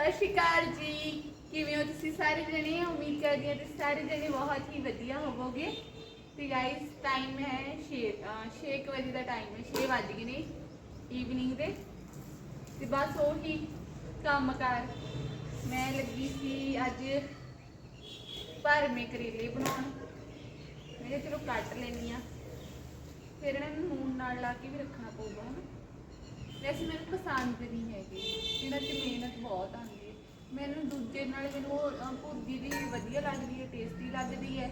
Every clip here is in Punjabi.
ਸਤਿ ਸ਼੍ਰੀ ਅਕਾਲ ਜੀ। ਕਿਵੇਂ ਹੋ ਤੁਸੀਂ ਸਾਰੇ ਜਣੇ? ਉਮੀਦ ਕਰਦੀ ਹਾਂ ਤੁਸੀਂ ਸਾਰੇ ਜਣੇ ਬਹੁਤ ਹੀ ਵਧੀਆ ਹੋਵੋਗੇ। ਤੇ ਗਾਇਸ ਟਾਈਮ ਹੈ 6 6 ਵਜੇ ਦਾ ਟਾਈਮ ਹੈ 6 ਵੱਜ ਗਏ ਨੇ ਈਵਨਿੰਗ ਦੇ। ਤੇ ਬਸ ਉਹੀ ਕੰਮ ਕਰ ਮੈਂ ਲੱਗੀ ਸੀ ਅੱਜ ਭਰਮੇ ਕਰੇਲੇ ਬਣਾਉਣ। ਮੈਂ ਕਿਹਾ ਚਲੋ ਕੱਟ ਲੈਣੀ ਆ ਫਿਰ ਇਹਨਾਂ ਨੂੰ ਨੂਨ ਨਾਲ ਲਾ ਕੇ ਵੀ ਰੱਖਣਾ ਪਊਗਾ ਹਨਾ। ਵੈਸੇ ਮੈਨੂੰ ਪਸੰਦ ਨਹੀਂ ਹੈਗੀ ਇਹਨਾਂ 'ਚ ਮਿਹਨਤ ਬਹੁਤ ਆਉਂਦੀ ਹੈ ਮੈਨੂੰ ਦੂਜੇ ਨਾਲ ਮੈਨੂੰ ਉਹ, ਅਹ, ਭੁਰਜੀ ਦੀ ਵਧੀਆ ਲੱਗਦੀ ਹੈ ਟੇਸਟੀ ਲੱਗਦੀ ਹੈ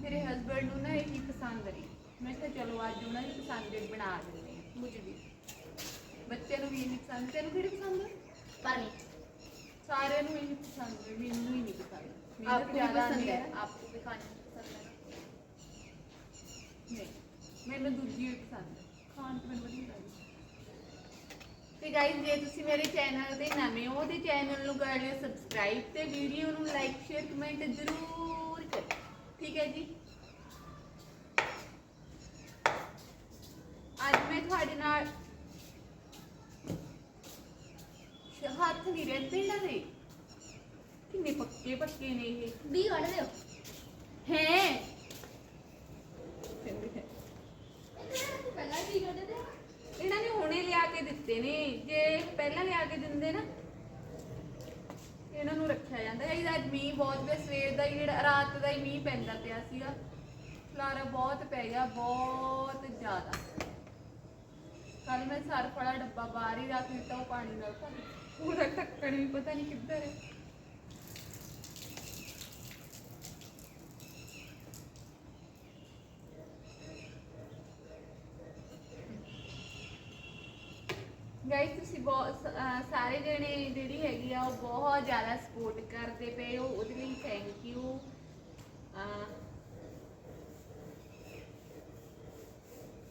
ਮੇਰੇ ਹਸਬੰਡ ਨੂੰ ਨਾ ਇਹੀ ਪਸੰਦ ਨਹੀਂ ਮੈਂ ਕਿਹਾ ਚਲੋ ਅੱਜ ਉਹਨਾਂ ਦੀ ਪਸੰਦ ਦੇ ਬਣਾ ਦਿੰਦੇ ਹਾਂ ਮੁਝ ਵੀ ਬੱਚੇ ਨੂੰ ਵੀ ਇਹੀ ਪਸੰਦ ਤੈਨੂੰ ਕਿਹੜੀ ਪਸੰਦ ਹੈ ਪਾਣੀ ਸਾਰਿਆਂ ਨੂੰ ਇਹੀ ਪਸੰਦ ਹੈ ਮੈਨੂੰ ਹੀ ਨਹੀਂ ਪਸੰਦ आपको भी ਜ਼ਿਆਦਾ पसंद ਆਉਂਦੀ है ਹੈ। आपको भी खाने पसंद है ਨਹੀਂ ਮੈਨੂੰ ਦੂਜੀ ਹੀ ਪਸੰਦ ਹੈ ਖਾਣ ਤੋਂ ਮੈਨੂੰ ਵਧੀਆ ਲੱਗਦੀ ਤੇ ਗਾਇਸ ਜੇ ਤੁਸੀਂ ਮੇਰੇ ਚੈਨਲ ਤੇ ਨਵੇਂ ਹੋ ਤੇ ਚੈਨਲ ਨੂੰ ਕਰ ਲਿਓ ਸਬਸਕ੍ਰਾਈਬ ਤੇ ਵੀਡੀਓ ਨੂੰ ਲਾਈਕ ਸ਼ੇਅਰ ਕਮੈਂਟ ਜ਼ਰੂਰ ਕਰੋ ਠੀਕ ਹੈ ਜੀ? ਅੱਜ ਮੈਂ ਤੁਹਾਡੇ ਨਾਲ ਹੱਥ ਨਹੀਂ ਰਹਿੰਦੇ ਇਹਨਾਂ ਦੇ ਕਿੰਨੇ ਪੱਕੇ ਪੱਕੇ ਨੇ ਇਹ। ਵੀ ਕੱਢ ਦਿਓ। ਹੈ? ਦਿੱਤੇ ਨੇ। ਜੇ ਪਹਿਲਾਂ ਲਿਆ ਕੇ ਦਿੰਦੇ ਨਾ ਇਹਨਾਂ ਨੂੰ ਰੱਖਿਆ ਜਾਂਦਾ। ਹੈ ਅੱਜ ਮੀਂਹ ਬਹੁਤ ਪਿਆ, ਸਵੇਰ ਦਾ ਹੀ ਜਿਹੜਾ, ਰਾਤ ਦਾ ਹੀ ਮੀਂਹ ਪੈਂਦਾ ਪਿਆ ਸੀਗਾ। ਖਲਾਰਾ ਬਹੁਤ ਪੈ ਗਿਆ, ਬਹੁਤ ਜ਼ਿਆਦਾ। ਕੱਲ ਮੈਂ ਸਰਫ ਵਾਲਾ ਡੱਬਾ ਬਾਹਰ ਹੀ ਰੱਖ ਦਿੱਤਾ, ਉਹ ਪਾਣੀ ਨਾਲ ਭਰ ਪੂਰਾ ਢੱਕਣ ਵੀ ਪਤਾ ਨਹੀਂ ਕਿੱਧਰ ਹੈ। ਗਾਇਸ, ਤੁਸੀਂ ਬਹੁਤ ਅਹ ਸਾਰੇ ਜਣੇ ਜਿਹੜੀ ਹੈਗੀ ਆ, ਉਹ ਬਹੁਤ ਜ਼ਿਆਦਾ ਸਪੋਰਟ ਕਰਦੇ ਪਏ ਹੋ, ਉਹਦੇ ਲਈ ਥੈਂਕ ਯੂ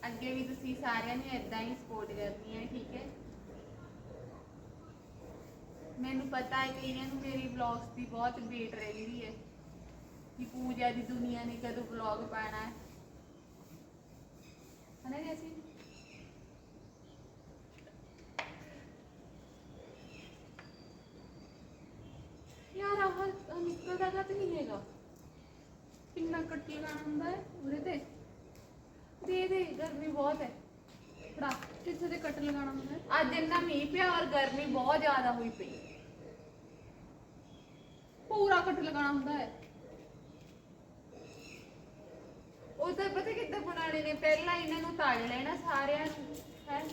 ਅੱਗੇ ਵੀ ਤੁਸੀਂ ਸਾਰਿਆਂ ਨੂੰ ਇਦਾਂ ਹੀ ਸਪੋਰਟ ਕਰਨੀ ਹੈ, ਠੀਕ ਹੈ? ਮੈਨੂੰ ਪਤਾ ਹੈ ਕਈਆਂ ਨੂੰ ਮੇਰੀ ਵਲੌਗਸ ਦੀ ਬਹੁਤ ਵੇਟ ਰਹਿੰਦੀ ਹੈ, ਕਿ ਪੂਜਾ ਦੀ ਦੁਨੀਆ ਨੇ ਕਦੋਂ ਵਲੌਗ ਪਾਣਾ ਹੈ ਹਨਾ ਜੈਸੀ ਯਾਰ ਆਹ ਜਗ੍ਹਾ ਤੇ ਨਹੀਂ ਹੈਗਾ। ਕਿੰਨਾ ਕੱਟੀ ਲਾਣਾ ਹੁੰਦਾ ਹੈ ਉਹਦੇ ਤੇ। ਦੇ ਦੇ ਗਰਮੀ ਬਹੁਤ ਹੈ। ਫੜਾ ਕਿੱਥੇ ਤੇ ਕੱਟ ਲਗਾਉਣਾ ਹੁੰਦਾ ਹੈ? ਅੱਜ ਇੰਨਾ ਮੀਂਹ ਪਿਆ ਔਰ ਗਰਮੀ ਬਹੁਤ ਜ਼ਿਆਦਾ ਹੋਈ ਪਈ। ਪੂਰਾ ਕੱਟ ਲਗਾਉਣਾ ਹੁੰਦਾ ਹੈ। ਉਧਰ ਪਤਾ ਕਿੱਦਾਂ ਬਣਾਉਣੇ ਨੇ? ਪਹਿਲਾਂ ਇਹਨਾਂ ਨੂੰ ਤਲ ਲੈਣਾ ਸਾਰਿਆਂ ਨੂੰ ਹੈ?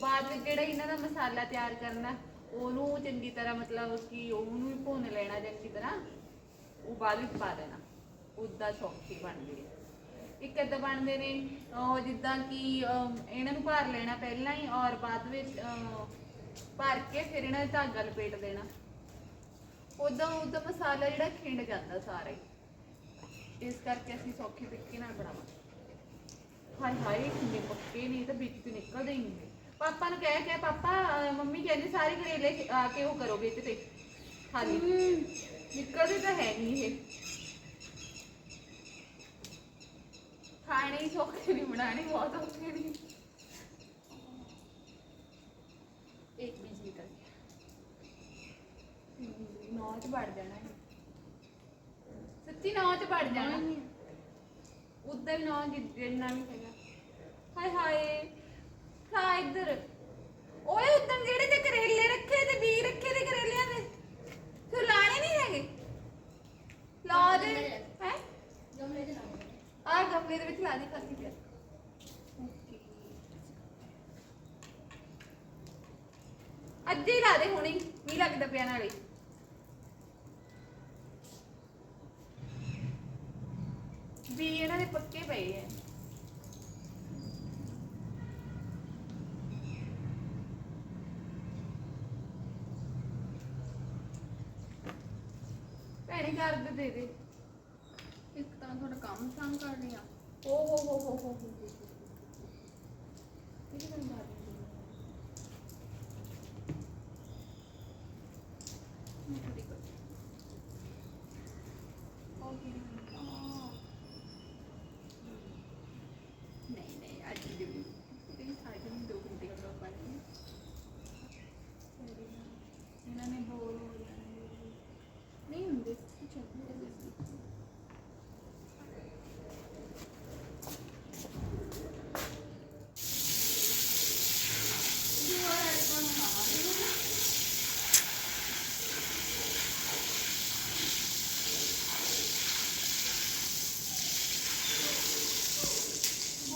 ਬਾਅਦ ਵਿੱਚ ਜਿਹੜਾ ਇਹਨਾਂ ਦਾ ਮਸਾਲਾ ਤਿਆਰ ਕਰਨਾ ਉਹਨੂੰ ਚੰਗੀ ਤਰ੍ਹਾਂ ਮਤਲਬ ਕਿ ਉਹਨੂੰ ਵੀ ਭੁੰਨ ਲੈਣਾ ਚੰਗੀ ਤਰ੍ਹਾਂ। ਉਹ ਵਿੱਚ ਪਾ ਦੇਣਾ। ਉਦਾਂ ਸੌਖੀ ਬਣਦੀ ਹੈ। ਇੱਕ ਏਦਾਂ ਬਣਦੇ ਨੇ ਉਹ ਜਿੱਦਾਂ ਕਿ ਇਹਨਾਂ ਨੂੰ ਭਰ ਲੈਣਾ ਪਹਿਲਾਂ ਹੀ ਔਰ ਬਾਅਦ ਵਿੱਚ ਭਰ ਕੇ ਫਿਰ ਇਹਨਾਂ ਦਾ ਧਾਗਾ ਲਪੇਟ ਦੇਣਾ। ਉਦਾਂ ਉਦਾਂ ਮਸਾਲਾ ਜਿਹੜਾ ਖਿੰਡ ਜਾਂਦਾ ਸਾਰਾ ਹੀ। ਇਸ ਕਰਕੇ ਅਸੀਂ ਸੌਖੇ ਤਰੀਕੇ ਨਾਲ ਬਣਾਵਾਂਗੇ। ਹਾਏ ਹਾਏ ਕਿੰਨੇ ਪੱਕੇ ਨੇ, ਇਹ ਤਾਂ ਵਿੱਚ ਤੋਂ ਨਿਕਲਦੇ ਹੀ ਨਹੀਂ। ਪਾਪਾ ਨੂੰ ਕਹਿ ਕੇ ਪਾਪਾ ਮੰਮੀ ਕਹਿੰਦੇ ਸਾਰੇ ਕਰੇਲੇ ਆ ਕੇ ਉਹ ਕਰੋ ਵਿੱਚ ਤੇ। ਹਾਂਜੀ। ਤਾਂ ਹੈ ਨਹੀਂ ਇਹ। ਖਾਣੇ ਸੌਖੇ ਨਹੀਂ ਬਣਾਣੇ ਬਹੁਤ ਔਖੇ ਨੇ ਇੱਕ ਬੀਜ ਨਿਕਲ ਗਿਆ। ਨੌਂ ਚ ਵੜ ਜਾਣਾ ਹੈ ਸੱਚੀ ਨੌਂ ਚ ਵੜ ਜਾਣਾ? ਉਦਾਂ ਉੱਧਰ ਨੌਂ ਜਿੰਨਾ ਵੀ ਹੈਗਾ। ਹਾਏ ਹਾਏ। ਖਾ ਇੱਧਰ। ਓਏ ਉਦਾਂ ਜਿਹੜੇ ਇਹਦੇ ਵਿੱਚ ਲਾ ਦੇ ਕਾਫੀ ਨਹੀਂ ਲੱਗਦਾ ਪਿਆ ਨਾਲੇ। ਵੀ ਇਹਨਾਂ ਦੇ ਪੱਕੇ ਪਏ ਐ। ਭੈਣੇ ਕਰ ਦੇ ਦੇ ਇੱਕ ਤਾਂ ਤੁਹਾਡਾ ਕੰਮ ਸਾਂਭ ਕਰਨੀ लिया ਓ ਹੋ ਹੋ ਹੋ ਹੋ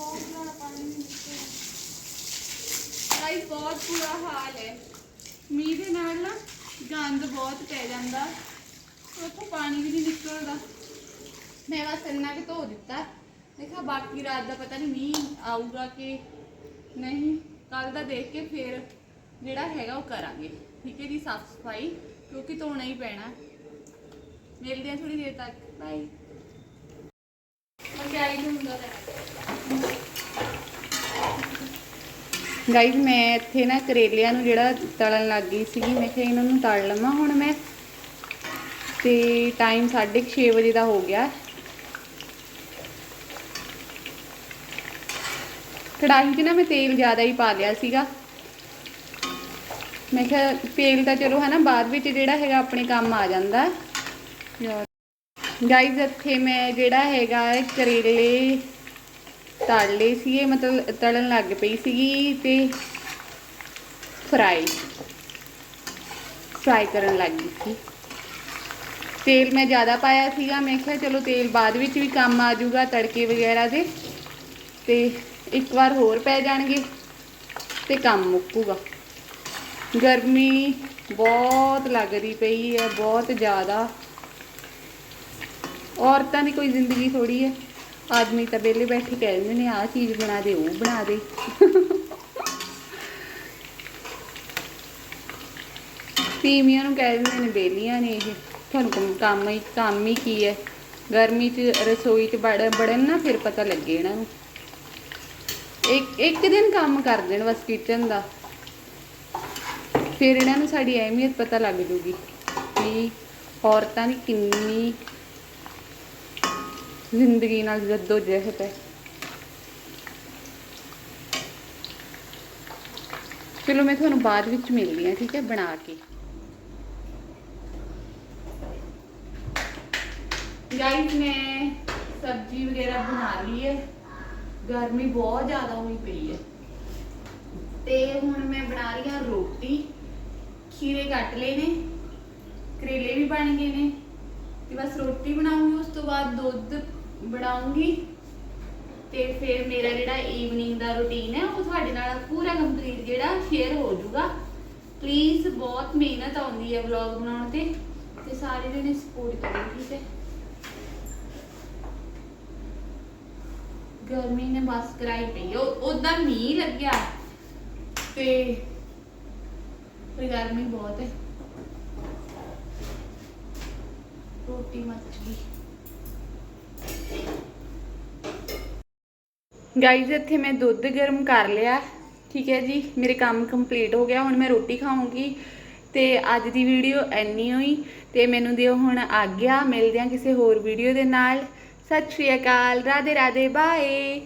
ਬਹੁਤ ਜ਼ਿਆਦਾ ਪਾਣੀ ਨਿਕਲ ਗਾਇਸ ਬਹੁਤ ਬੁਰਾ ਹਾਲ ਹੈ। ਮੀਂਹ ਦੇ ਨਾਲ ਨਾ ਗੰਦ ਬਹੁਤ ਪੈ ਜਾਂਦਾ। ਉੱਥੋਂ ਪਾਣੀ ਵੀ ਨਹੀਂ ਨਿਕਲਦਾ। ਮੈਂ ਬਸ ਇੰਨਾ ਕਿ ਧੋ ਦਿੱਤਾ। ਦੇਖਾ ਬਾਕੀ ਰਾਤ ਦਾ ਪਤਾ ਨਹੀਂ ਮੀਂਹ ਆਊਗਾ ਕਿ ਨਹੀਂ। ਕੱਲ ਦਾ ਦੇਖ ਕੇ ਫਿਰ ਜਿਹੜਾ ਹੈਗਾ ਉਹ ਕਰਾਂਗੇ। ਠੀਕ ਹੈ ਜੀ ਸਾਫ਼ ਸਫ਼ਾਈ ਕਿਉਂਕਿ ਧੋਣਾ ਹੀ ਪੈਣਾ। ਮਿਲਦੇ ਆ ਥੋੜੀ ਦੇਰ ਤੱਕ। ਬਾਈ ਮੈਂ ਕਿਹਾ ਇਹ ਹੁੰਦਾ ਹੈ ਗਾਈਜ਼ ਮੈਂ ਇੱਥੇ ਨਾ ਕਰੇਲਿਆਂ ਨੂੰ ਜਿਹੜਾ ਤਲਣ ਲੱਗ ਗਈ ਸੀਗੀ ਮੈਂ ਕਿਹਾ ਇਹਨਾਂ ਨੂੰ ਤਲ ਲਵਾਂ ਹੁਣ ਮੈਂ। ਤੇ ਟਾਈਮ 6:30 ਵਜੇ ਦਾ ਹੋ ਗਿਆ। ਕੜਾਹੀ 'ਚ ਨਾ ਮੈਂ ਤੇਲ ਜ਼ਿਆਦਾ ਹੀ ਪਾ ਲਿਆ ਸੀਗਾ। ਮੈਂ ਕਿਹਾ ਤੇਲ ਤਾਂ ਚਲੋ ਹੈ ਨਾ ਬਾਅਦ ਵਿੱਚ ਜਿਹੜਾ ਹੈਗਾ ਆਪਣੇ ਕੰਮ ਆ ਜਾਂਦਾ। ਗਾਈਜ਼ ਇੱਥੇ ਮੈਂ ਜਿਹੜਾ ਹੈਗਾ ਕਰੇਲੇ ਤਲ ਲਏ ਸੀਗੇ ਮਤਲਬ ਤਲਣ ਲੱਗ ਪਈ ਸੀਗੀ ਤੇ ਫਰਾਈ ਫਰਾਈ ਕਰਨ ਲੱਗ ਗਈ ਸੀ। ਤੇਲ ਮੈਂ ਜ਼ਿਆਦਾ ਪਾਇਆ ਸੀਗਾ, ਮੈਂ ਕਿਹਾ ਚਲੋ ਤੇਲ ਬਾਅਦ ਵਿੱਚ ਵੀ ਕੰਮ ਆ ਜਾਊਗਾ ਤੜਕੇ ਵਗੈਰਾ ਦੇ, ਤੇ ਇੱਕ ਵਾਰ ਹੋਰ ਪੈ ਜਾਣਗੇ ਤੇ ਕੰਮ ਮੁੱਕੂਗਾ। ਗਰਮੀ ਬਹੁਤ ਲੱਗਦੀ ਪਈ ਹੈ, ਬਹੁਤ ਜ਼ਿਆਦਾ। ਔਰਤਾਂ ਦੀ ਕੋਈ ਜ਼ਿੰਦਗੀ ਥੋੜੀ ਹੈ। ਆਦਮੀ ਤਾਂ ਵਿਹਲੇ ਬੈਠੇ ਕਹਿ ਦਿੰਦੇ ਨੇ, ਆਹ ਚੀਜ਼ ਬਣਾ ਦੇ, ਉਹ ਬਣਾ ਦੇ। ਤੀਵੀਆਂ ਨੂੰ ਕਹਿ ਦਿੰਦੇ ਨੇ, ਵਿਹਲੀਆਂ ਨੇ ਇਹ। ਤੁਹਾਨੂੰ ਕੰਮ- ਹੀ, ਕੰਮ ਹੀ ਕੀ ਹੈ? ਗਰਮੀ 'ਚ, ਰਸੋਈ 'ਚ ਬੜ, ਬੜਨ ਨਾ ਫਿਰ ਪਤਾ ਲੱਗੇ ਇਹਨਾਂ ਨੂੰ। ਇੱਕ ਇੱਕ ਦਿਨ ਕੰਮ ਕਰ ਦੇਣ ਬਸ ਕਿਚਨ ਦਾ। ਫਿਰ ਇਹਨਾਂ ਨੂੰ ਸਾਡੀ ਅਹਿਮੀਅਤ ਪਤਾ ਲੱਗ ਜੂਗੀ ਕਿ ਔਰਤਾਂ ਦੀ ਕਿੰਨੀ ਜ਼ਿੰਦਗੀ ਨਾਲ ਜੱਦੋ ਜਹਿਦ ਹੈ ਚਲੋ ਮੈਂ ਤੁਹਾਨੂੰ ਬਾਅਦ ਵਿੱਚ ਮਿਲਦੀ ਹਾਂ, ਠੀਕ ਹੈ? ਬਣਾ ਕੇ। ਗਾਈਸ ਮੈਂ ਸਬਜ਼ੀ ਵਗੈਰਾ ਬਣਾ ਲਈ ਹੈ। ਗਰਮੀ ਬਹੁਤ ਜ਼ਿਆਦਾ ਹੋਈ ਪਈ ਹੈ। ਤੇ ਹੁਣ ਮੈਂ ਬਣਾ ਰਹੀ ਹਾਂ ਰੋਟੀ। ਖੀਰੇ ਕੱਟ ਲਏ ਨੇ। ਕਰੇਲੇ ਵੀ ਬਣ ਗਏ ਨੇ। ਤੇ ਬਸ ਰੋਟੀ ਬਣਾਉਂਗੀ, ਉਸ ਤੋਂ ਬਾਅਦ ਦੁੱਧ ਬਣਾਉਂਗੀ। ਤੇ ਫਿਰ ਮੇਰਾ ਜਿਹੜਾ ਈਵਨਿੰਗ ਦਾ ਰੁਟੀਨ ਹੈ, ਉਹ ਤੁਹਾਡੇ ਨਾਲ ਪੂਰਾ ਕੰਪਲੀਟ ਜਿਹੜਾ ਸ਼ੇਅਰ ਹੋ ਜਾਊਗਾ। ਪਲੀਜ਼ ਬਹੁਤ ਮਿਹਨਤ ਆਉਂਦੀ ਹੈ ਵਲੌਗ ਬਣਾਉਣ ਤੇ ਤੇ ਸਾਰੇ ਜਣੇ ਸਪੋਰਟ ਕਰੋ, ਠੀਕ ਹੈ? ਗਰਮੀ ਨੇ ਬਸ ਕਰਾਈ ਪਈ ਉਦਾਂ ਮੀਂਹ ਲੱਗਿਆ ਤੇ ਪਰ ਗਰਮੀ ਬਹੁਤ ਹੈ। ਰੋਟੀ ਮੱਚ ਗਈ। ਗਾਈਜ਼ ਇੱਥੇ ਮੈਂ ਦੁੱਧ ਗਰਮ ਕਰ ਲਿਆ। ਠੀਕ ਹੈ ਜੀ, ਮੇਰੇ ਕੰਮ ਕੰਪਲੀਟ ਹੋ ਗਿਆ, ਹੁਣ ਮੈਂ ਰੋਟੀ ਖਾਵਾਂਗੀ ਤੇ ਅੱਜ ਦੀ ਵੀਡੀਓ ਇੰਨੀ ਹੋਈ, ਤੇ ਮੈਨੂੰ ਦਿਓ ਹੁਣ ਆਗਿਆ, ਮਿਲਦੇ ਹਾਂ ਕਿਸੇ ਹੋਰ ਵੀਡੀਓ ਦੇ ਨਾਲ। ਸਤਿ ਸ਼੍ਰੀ ਅਕਾਲ ਰਾਧੇ ਰਾਧੇ ਬਾਏ